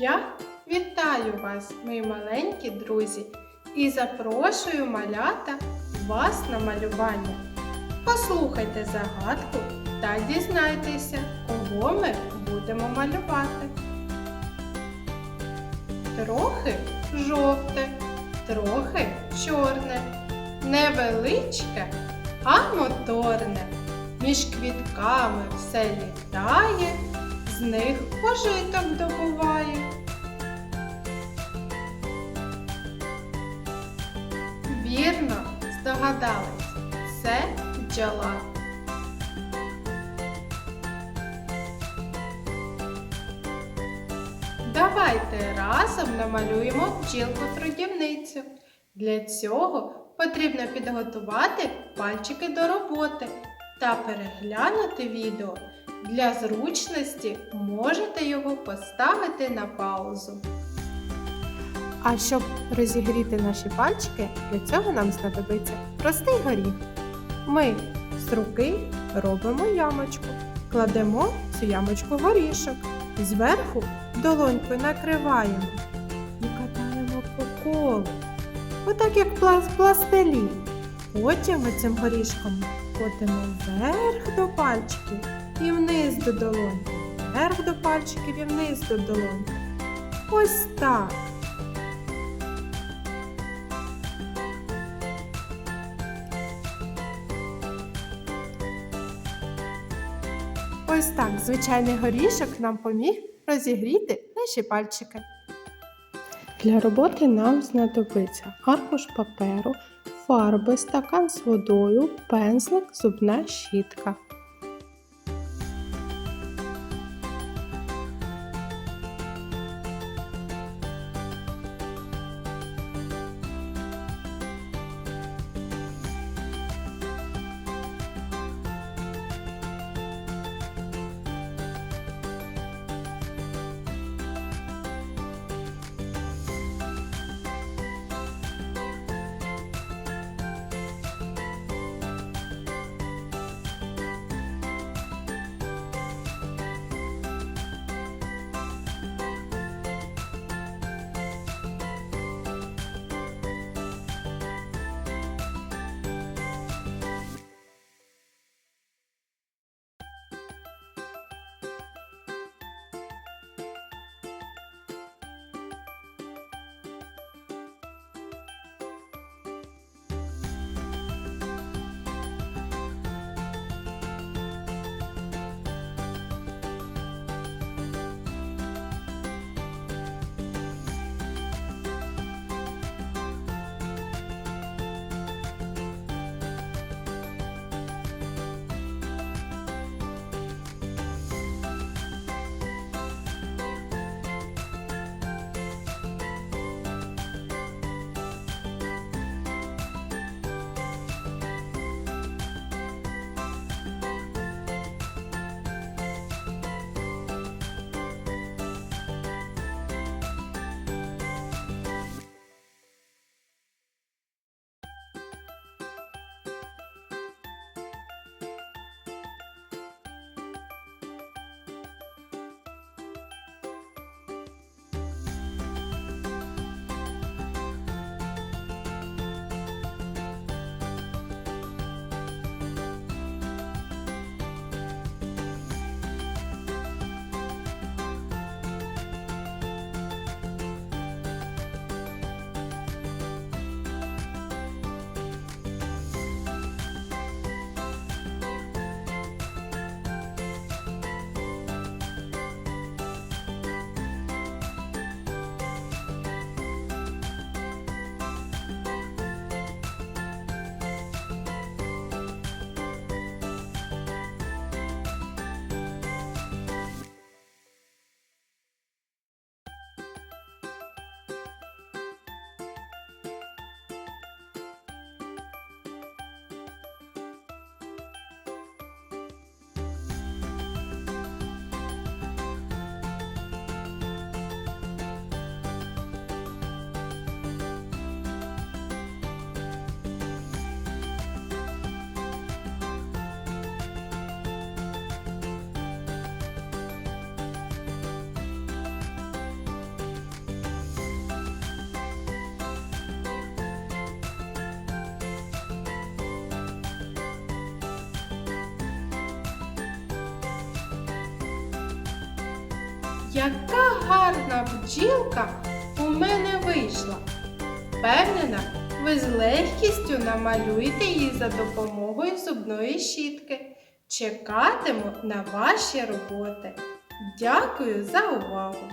Я вітаю вас, мої маленькі друзі, і запрошую малята вас на малювання. Послухайте загадку та дізнайтеся, кого ми будемо малювати. Трохи жовте, трохи чорне, невеличке, а моторне. Між квітками все літає, з них пожиток добуває. Здогадались, це бджола. Давайте разом намалюємо бджілку трудівницю. Для цього потрібно підготувати пальчики до роботи та переглянути відео. Для зручності можете його поставити на паузу. А щоб розігріти наші пальчики, для цього нам знадобиться простий горіх. Ми з руки робимо ямочку, кладемо цю ямочку горішок, зверху долонькою накриваємо і катаємо по колу. Отак як пласт пластилін. Потім ми цим горішком котимо вверх до пальчиків і вниз до долоньки. Вверх до пальчиків і вниз до долоньки. Ось так. Ось так звичайний горішок нам поміг розігріти наші пальчики. Для роботи нам знадобиться аркуш паперу, фарби, стакан з водою, пензлик, зубна щітка. Яка гарна бджілка у мене вийшла. Впевнена, ви з легкістю намалюєте її за допомогою зубної щітки. Чекатиму на ваші роботи. Дякую за увагу!